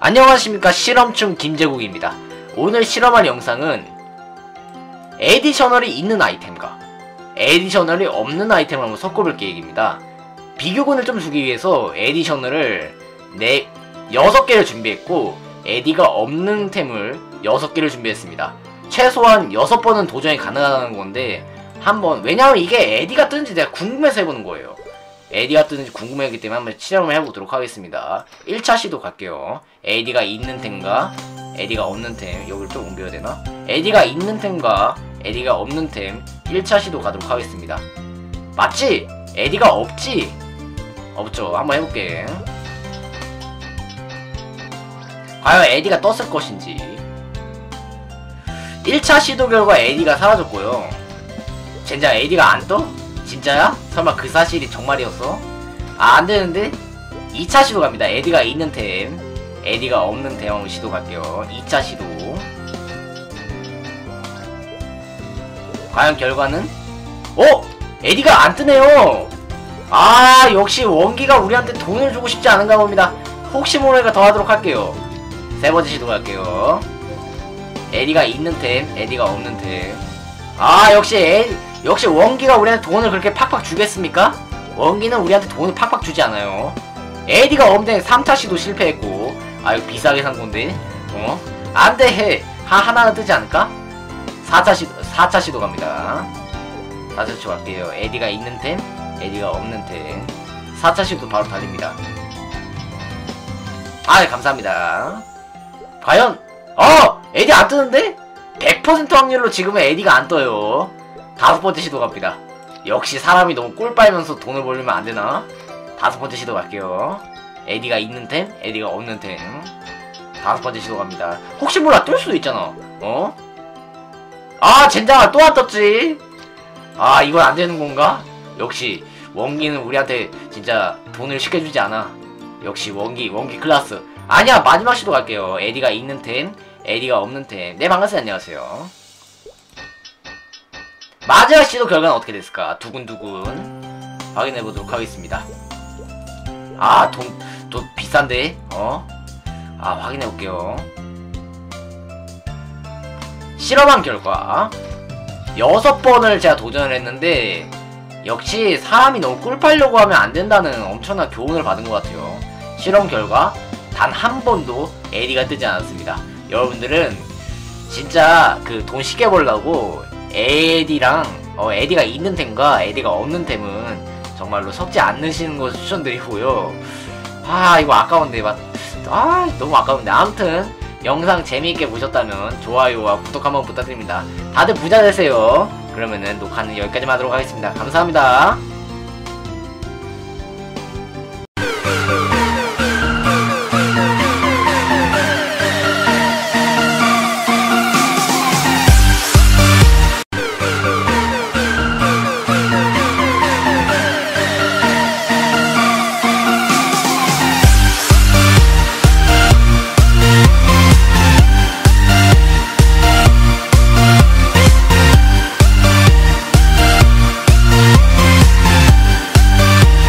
안녕하십니까 실험충 김재국입니다. 오늘 실험할 영상은 에디셔널이 있는 아이템과 에디셔널이 없는 아이템을 한번 섞어볼 계획입니다. 비교군을 좀 주기 위해서 에디셔널을 네 6개를 준비했고 에디가 없는 템을 6개를 준비했습니다. 최소한 6번은 도전이 가능하다는 건데 한번 왜냐면 이게 에디가 뜨는지 내가 궁금해서 해보는 거예요. 에디가 뜨는지 궁금하기 때문에 한번 실험을 해보도록 하겠습니다. 1차 시도 갈게요. 에디가 있는 템과 에디가 없는 템 여기를 좀 옮겨야 되나? 에디가 있는 템과 에디가 없는 템 1차 시도 가도록 하겠습니다. 맞지? 에디가 없지? 없죠. 한번 해볼게. 과연 에디가 떴을 것인지 1차 시도 결과 에디가 사라졌고요. 젠장 에디가 안 떠? 진짜야? 설마 그 사실이 정말이었어? 아 안되는데? 2차 시도 갑니다. 에디가 있는 템 에디가 없는 템 한번 시도 갈게요. 2차 시도 과연 결과는? 어? 에디가 안 뜨네요! 아 역시 원기가 우리한테 돈을 주고 싶지 않은가 봅니다. 혹시 모르니까 더 하도록 할게요. 세 번째 시도 갈게요. 에디가 있는 템, 에디가 없는 템. 아 역시 에, 역시 원기가 우리한테 돈을 그렇게 팍팍 주겠습니까? 원기는 우리한테 돈을 팍팍 주지 않아요. 에디가 없는 3차 시도 실패했고 아 이거 비싸게 산 건데 어? 안돼 해 하, 하나는 뜨지 않을까? 4차 시도 4차 시도 갑니다. 4차 시도 갈게요. 에디가 있는 템, 에디가 없는 템. 4차 시도 바로 달립니다. 아 네, 감사합니다. 과연 어! 에디 안 뜨는데? 100% 확률로 지금은 에디가 안 떠요. 다섯 번째 시도 갑니다. 역시 사람이 너무 꿀 빨면서 돈을 벌려면 안 되나? 다섯 번째 시도 갈게요. 에디가 있는 템, 에디가 없는 템. 다섯 번째 시도 갑니다. 혹시 몰라 뜰 수도 있잖아. 어? 아 젠장아 또안 떴지? 아 이건 안 되는 건가? 역시 원기는 우리한테 진짜 돈을 쉽게 주지 않아. 역시 원기 원기 클라스. 아니야 마지막 시도 갈게요. 에디가 있는 템, 에디가 없는 템. 네 반갑습니다. 안녕하세요. 마지막 시도 결과는 어떻게 됐을까? 두근두근 확인해 보도록 하겠습니다. 아, 돈, 돈 비싼데? 어? 아, 확인해 볼게요. 실험한 결과 여섯 번을 제가 도전을 했는데 역시 사람이 너무 꿀 빨려고 하면 안 된다는 엄청난 교훈을 받은 것 같아요. 실험 결과 단 한 번도 에디가 뜨지 않았습니다. 여러분들은 진짜 그 돈 쉽게 벌라고 에디랑 어, 에디가 있는 템과 에디가 없는 템은 정말로 섞지 않으시는 것을 추천드리고요. 아 이거 아까운데 막, 아 너무 아까운데 아무튼 영상 재미있게 보셨다면 좋아요와 구독 한번 부탁드립니다. 다들 부자 되세요. 그러면은 녹화는 여기까지만 하도록 하겠습니다. 감사합니다.